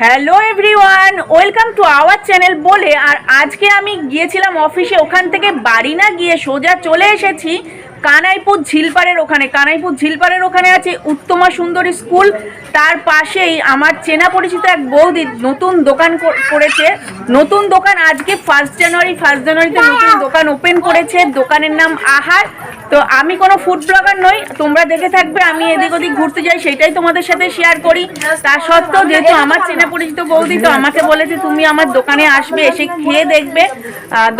Hello everyone welcome to our channel বলে আর আজকে আমি গিয়েছিলাম অফিসে ওখান থেকে বাড়ি না গিয়ে সোজা চলে এসেছি। কানাইপুর ঝিলপাড়ের ওখানে, কানাইপুর ঝিলপাড়ের ওখানে আছে উত্তমা সুন্দরী স্কুল। তার পাশেই আমার চেনা পরিচিত এক বৌদি নতুন দোকান করেছে। নতুন দোকান আজকে ফার্স্ট জানুয়ারি ফার্স্ট জানুয়ারিতে নতুন দোকান ওপেন করেছে। দোকানের নাম আহার। তো আমি কোনো ফুড ব্লগার নই, তোমরা দেখে থাকবে, আমি এদিক ওদিক ঘুরতে যাই, সেটাই তোমাদের সাথে শেয়ার করি। তা সত্ত্বেও যেহেতু আমার চেনা পরিচিত বৌদি, তো আমাকে বলেছে তুমি আমার দোকানে আসবে, এসে খেয়ে দেখবে।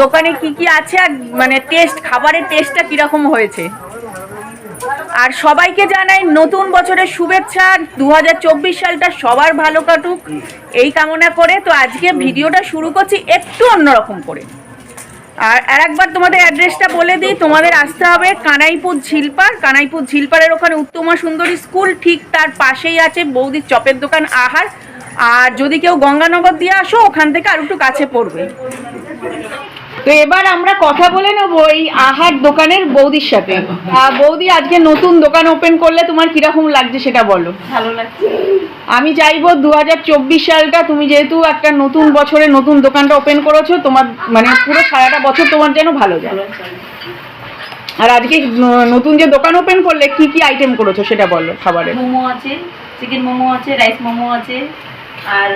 দোকানে কি কি আছে আর মানে টেস্ট খাবারের টেস্টটা কীরকম হয়েছে। আর সবাইকে জানাই নতুন বছরের শুভেচ্ছা দু হাজার চব্বিশ সালটা সবার ভালো কাটুক, এই কামনা করে। তো আজকে ভিডিওটা শুরু করছি একটু অন্যরকম করে। আর আর একবার তোমাদের অ্যাড্রেসটা বলে দিই, তোমাদের আসতে হবে কানাইপুর ঝিলপার কানাইপুর ঝিলপাড়ের ওখানে উত্তমা সুন্দরী স্কুল, ঠিক তার পাশেই আছে বৌদির চপের দোকান আহার। আর যদি কেউ গঙ্গানগর দিয়ে আসো, ওখান থেকে আর একটু কাছে পড়বে। তো এবার আমরা কথা বলে নেব এই আহার দোকানের বৌদির সাথে। বৌদি আজকে নতুন দোকান ওপেন করলে তোমার কীরকম লাগছে সেটা বলো। ভালো লাগছে। আমি চাইব দু সালটা তুমি যেহেতু একটা নতুন বছরে নতুন দোকানটা ওপেন করেছ তোমার মানে পুরো সারাটা বছর তোমার যেন ভালো যায় আর আজকে নতুন যে দোকান ওপেন করলে কি কি আইটেম করেছ সেটা বলো খাবারের। মোমো আছে চিকেন মোমো আছে রাইস মোমো আছে আর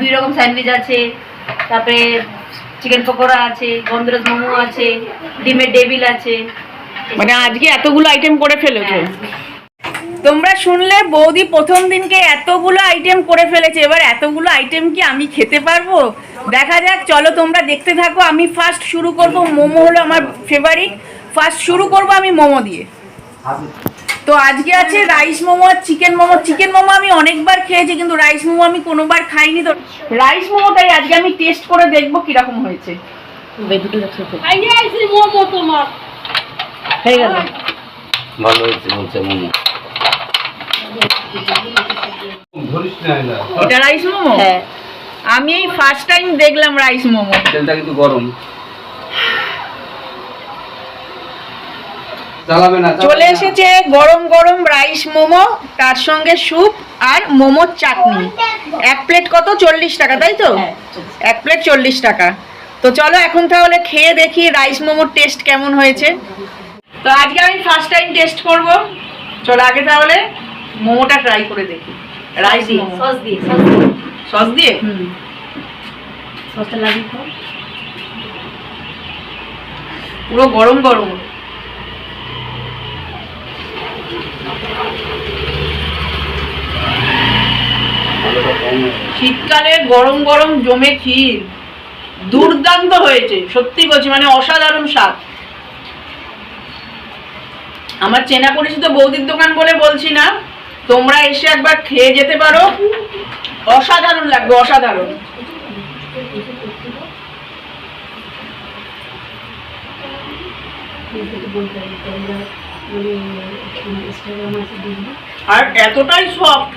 দুই রকম স্যান্ডউইচ আছে তারপরে চিকেন পকোড়া আছে গন্ধরাজ মোমো আছে ডিমের ডেবিল আছে। মানে আজকে এতগুলো আইটেম করে ফেলেছো। হ্যাঁ। তোমরা শুনলে বৌদি প্রথম দিনকে এতগুলো আইটেম করে ফেলেছে এবার এতগুলো আইটেম কি আমি খেতে পারব? দেখা যাক চলো তোমরা দেখতে থাকো আমি ফার্স্ট শুরু করব মোমো হলো আমার ফেভারিট ফার্স্ট শুরু করব আমি মোমো দিয়ে। তো আজকে আছে রাইস মোমো আর চিকেন মোমো। চিকেন মোমো আমি অনেকবার খেয়েছি কিন্তু রাইস মোমো আমি কোনোবার খাইনি তো। রাইস মোমোটাই আজকে আমি টেস্ট করে দেখব কীরকম হয়েছে। হয়ে গেল। ভালো হয়েছে বলছে মোমো। ধরিস এটা। এটা রাইস মোমো? হ্যাঁ। আমি এই ফার্স্ট টাইম দেখলাম রাইস মোমো। তেলটা কিন্তু গরম। চলে না। এসেছে গরম গরম রাইস মোমো তার সঙ্গে স্যুপ আর মোমোর চাটনি। এক প্লেট কত? চল্লিশ টাকা তাই তো? হ্যাঁ, এক প্লেট চল্লিশ টাকা। তো চলো এখন তাহলে খেয়ে দেখি রাইস মোমোর টেস্ট কেমন হয়েছে। তো আজকে আমি ফার্স্ট টাইম টেস্ট করব। চলো আগে তাহলে মোমোটা ট্রাই করে দেখি। রাইস সস দিয়ে সস দিয়ে সস দিয়ে। হুম। সসটা লাগিয়ে পুরো গরম গরম আলুটা কম হয়ে গেছে। শীতকালে গরম গরম জমে ক্ষীর। দুর্দান্ত হয়েছে, সত্যি বলছি মানে অসাধারণ স্বাদ। আমার চেনা পরিচিত বৌদির দোকান বলে বলছি না, তোমরা এসে একবার খেয়ে যেতে পারো। অসাধারণ লাগবে, অসাধারণ। আর এতটাই সফট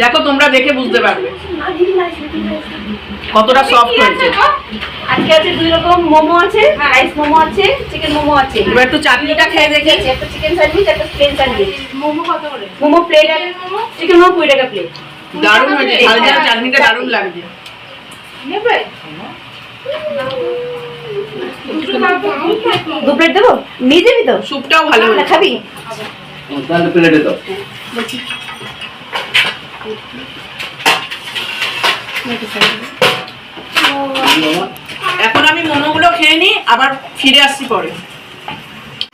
দেখো তোমরা দেখে বুঝতে পারবে। কতটা সফট হয়েছে। আজকে আছে দুই রকম মোমো আছে রাইস মোমো আছে চিকেন মোমো আছে। এবার একটু চাটনিটা খেয়ে দেখি। দেখেছি একটা চিকেন স্যান্ডউইচ একটা প্লেন স্যান্ডউইচ মোমো কত করে? Momo plate chicken momo? কুড়ি টাকা প্লেট দারুণ হয়েছে ঝাল ঝাল চাটনিটা দারুণ লাগছে। নেবে। দু প্লেট দেবো? নিয়ে যাবি তো? স্যুপটাও ভালো না খাবি? তাহলে প্লেটে দাও। এখন আমি মোমোগুলো খেয়ে নিই আবার ফিরে আসছি পরে।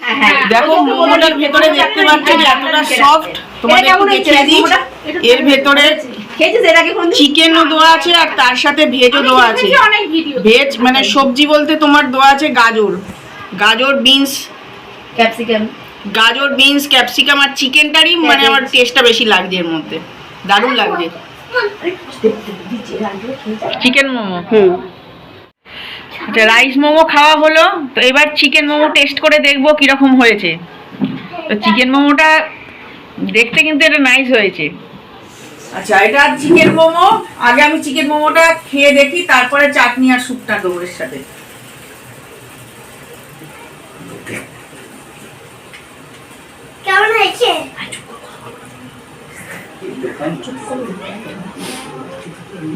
হ্যাঁ হ্যাঁ। দেখো মোমোটার ভেতরে দেখতে পাচ্ছ এতটা সফট তোমাদের একটু দেখিয়ে দিই এর ভেতরে খেয়েছিস? এর আগে কোনদিন? চিকেনও দেওয়া আছে আর তার সাথে ভেজও দেওয়া আছে। অনেক ভিডিও ভেজ মানে সবজি বলতে তোমার দেওয়া আছে গাজর। গাজর বিনস ক্যাপসিকাম গাজর বিনস ক্যাপসিকাম আর চিকেনটারই মানে আমার টেস্টটা বেশি লাগছে এর মধ্যে। দারুণ লাগছে। চিকেন মোমো? হুম। আচ্ছা রাইস মোমো খাওয়া হলো। তো এবার চিকেন মোমো টেস্ট করে দেখব কীরকম হয়েছে। তো চিকেন মোমোটা দেখতে কিন্তু এটা নাইস হয়েছে। আচ্ছা এটা চিকেন মোমো। আগে আমি চিকেন মোমোটা খেয়ে দেখি তারপরে চাটনি আর স্যুপটা দেবো এর সাথে। কেমন হয়েছে?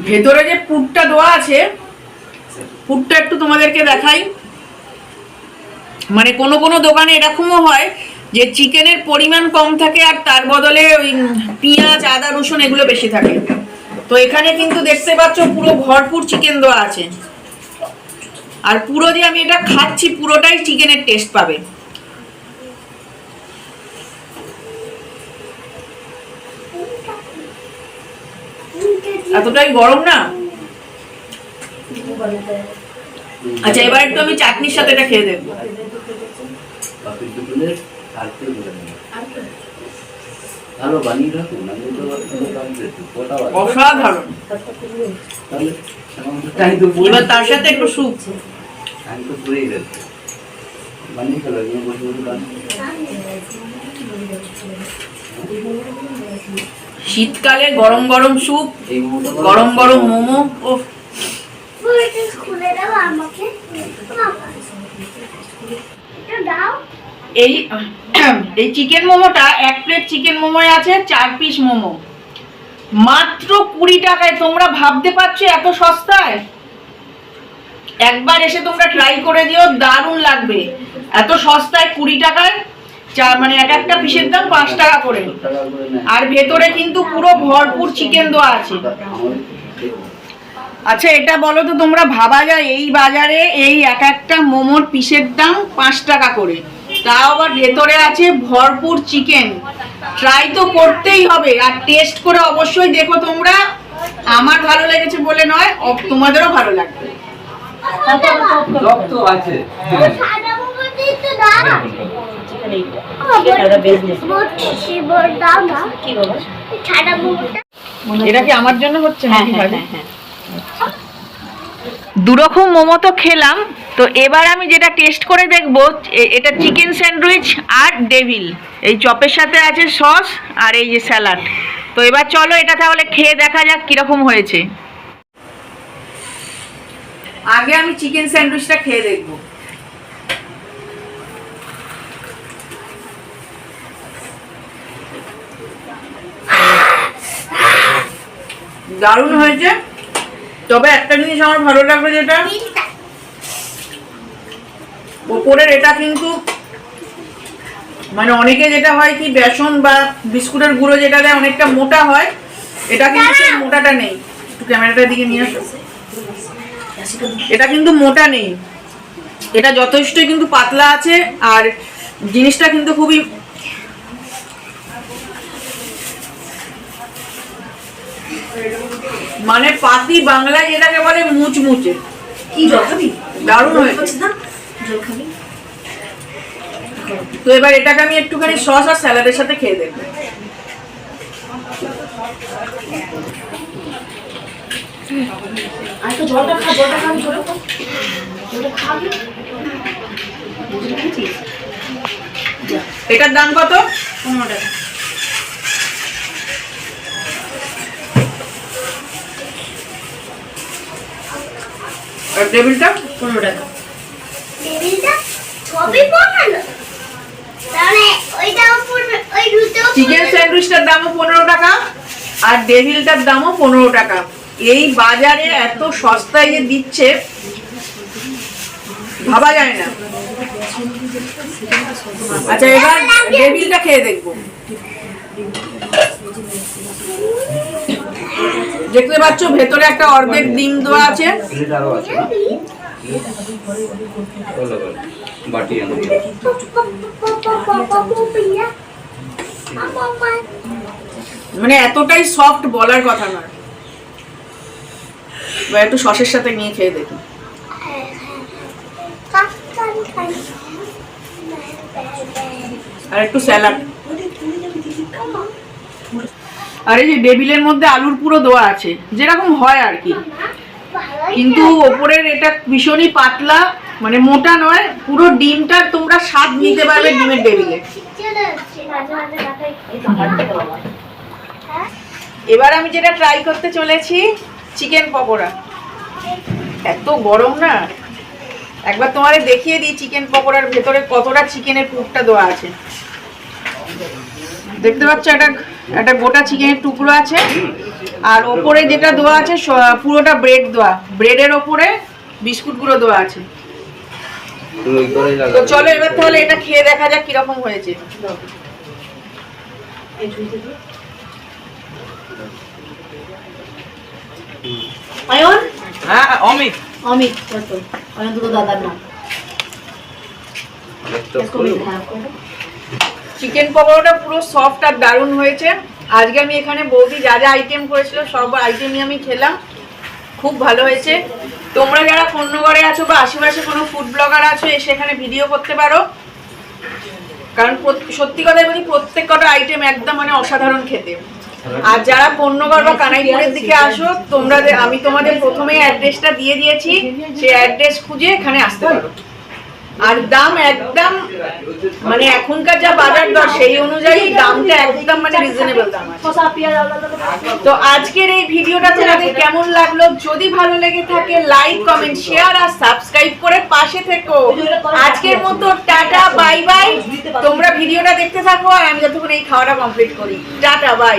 ভেতরে যে পুরটা দেওয়া আছে পুরটা একটু তোমাদেরকে দেখাই। মানে কোনো কোনো দোকানে এরকমও হয় যে চিকেনের পরিমাণ কম থাকে আর তার বদলে ওই পেঁয়াজ, আদা, রসুন এগুলো বেশি থাকে। তো এখানে কিন্তু দেখতে পাচ্ছ পুরো ভরপুর চিকেন দেওয়া আছে। আর পুরো যে আমি এটা খাচ্ছি, পুরোটাই চিকেনের টেস্ট পাবে। এতটাই গরম না? আচ্ছা এবার একটু আমি চাটনির সাথে এটা খেয়ে দেখব। আর কেউ। ভালো বানিয়ে রাখুন আমি তো? অসাধারণ তাহলে তো তার সাথে একটু স্যুপ টাইম তো বানিয়ে ফেলো বসে বসে শীতকালে গরম গরম স্যুপ এই গরম গরম মোমো ও। এই এই চিকেন মোমোটা এক প্লেট চিকেন মোমোয় আছে, চার পিস মোমো। মাত্র কুড়ি টাকায় তোমরা ভাবতে পারছ এত সস্তায়? একবার এসে তোমরা ট্রাই করে দিও, দারুণ লাগবে। এত সস্তায় কুড়ি টাকায়, চা মানে এক একটা পিসের দাম পাঁচ টাকা করে। আর ভেতরে কিন্তু পুরো ভরপুর চিকেন দেওয়া আছে। আচ্ছা এটা বলো তো তোমরা, ভাবা যায় এই বাজারে এই এক একটা মোমোর পিসের দাম পাঁচ টাকা করে। তাও আবার ভেতরে আছে ভরপুর চিকেন। ট্রাই তো করতেই হবে আর টেস্ট করে অবশ্যই দেখো তোমরা। আমার ভালো লেগেছে বলে নয় তোমাদেরও ভালো লাগবে। এটা কি আমার জন্য হচ্ছে? হ্যাঁ। হ্যাঁ। দুরকম মোমো তো খেলাম, তো এবার আমি যেটা টেস্ট করে দেখব এটা চিকেন স্যান্ডউইচ আর ডেভিল এই চপের সাথে আছে সস আর এই যে স্যালাড তো এবার চলো এটা তাহলে খেয়ে দেখা যাক কীরকম হয়েছে। আগে আমি চিকেন স্যান্ডউইচটা খেয়ে দেখব। দারুণ হয়েছে। তবে একটা জিনিস আমার ভালো লাগবে যেটা ওপরের এটা কিন্তু মানে অনেকে যেটা হয় কি বেসন বা বিস্কুটের গুঁড়ো যেটা দেয় অনেকটা মোটা হয় এটা কিন্তু সেই মোটাটা নেই। একটু ক্যামেরাটার দিকে নিয়ে আসো। এটা কিন্তু মোটা নেই। এটা যথেষ্টই কিন্তু পাতলা আছে আর জিনিসটা কিন্তু খুবই মানে পাতি বাংলায় যেটাকে বলে মুচমুচে। কি জল খাবি দারুণ হয়েছে জল খাবি তো এবার এটাকে আমি একটুখানি সস আর স্যালাডের সাথে খেয়ে দেখব। আর তো জলটা খা জলটা খা জলটা খা। জলটা খাবি? এটার দাম কত? পনেরো টাকা। আর টেবিলটা? পনেরো টাকা। টেবিলটা ছবি বানানো তাহলে ওইটা ওই দুটো চিকেন স্যান্ডউইচটার দামও পনেরো টাকা আর ডেভিলটার দামও পনেরো টাকা। এই বাজারে এত সস্তায় যে দিচ্ছে ভাবা যায় না। আচ্ছা এবার ডেভিলটা খেয়ে দেখব। দেখতে পাচ্ছ ভেতরে একটা অর্ধেক ডিম দেওয়া আছে। না মানে এতটাই সফট বলার কথা নয়। এবার একটু সসের সাথে নিয়ে খেয়ে দেখি। আর একটু স্যালাড। আর এই যে টেবিলের মধ্যে আলুর পুরো দেওয়া আছে, যেরকম হয় আর কি। কিন্তু ওপরের এটা ভীষণই পাতলা মানে মোটা নয়, পুরো ডিমটা তোমরা স্বাদ নিতে পারবে ডিমের টেবিলে। এবার আমি যেটা ট্রাই করতে চলেছি চিকেন পকোড়া। এত গরম না? একবার তোমারে দেখিয়ে দিই চিকেন পকোড়ার ভেতরে কতটা চিকেনের পুরটা দেওয়া আছে। দেখতে পাচ্ছ একটা একটা গোটা চিকেনের টুকরো আছে। আর ওপরে যেটা দেওয়া আছে পুরোটা ব্রেড দেওয়া ব্রেডের ওপরে বিস্কুটগুলো দেওয়া আছে। তো চলো এবার তাহলে এটা খেয়ে দেখা যাক কীরকম হয়েছে। অয়ন? হ্যাঁ অমিত। অমিত কত অয়ন দুটো দাদার নাম। চিকেন পকোড়াটা পুরো সফট আর দারুণ হয়েছে। আজকে আমি এখানে বৌদি যা যা আইটেম করেছিল, সব আইটেমই আমি খেলাম। খুব ভালো হয়েছে। তোমরা যারা পণ্যগড়ে আছো বা আশেপাশে কোনো ফুড ব্লগার আছো, এসে এখানে ভিডিও করতে পারো। কারণ সত্যি কথাই বলি প্রত্যেক কটা আইটেম একদম মানে অসাধারণ খেতে। আর যারা পণ্যগড় বা কানাইপুরের দিকে আসো, তোমরা আমি তোমাদের প্রথমেই অ্যাড্রেসটা দিয়ে দিয়েছি। সেই অ্যাড্রেস খুঁজে এখানে আসতে পারো। আর দাম একদম মানে এখনকার যা বাজার দর সেই অনুযায়ী দামটা একদম মানে রিজনেবল দাম তো আজকের এই ভিডিওটা তোমাদের কেমন লাগল যদি ভালো লেগে থাকে লাইক কমেন্ট শেয়ার আর সাবস্ক্রাইব করে পাশে থেকো। আজকের মতো টাটা বাই বাই তোমরা ভিডিওটা দেখতে থাকো আর আমি যতক্ষণ এই খাওয়াটা কমপ্লিট করি। Tata bye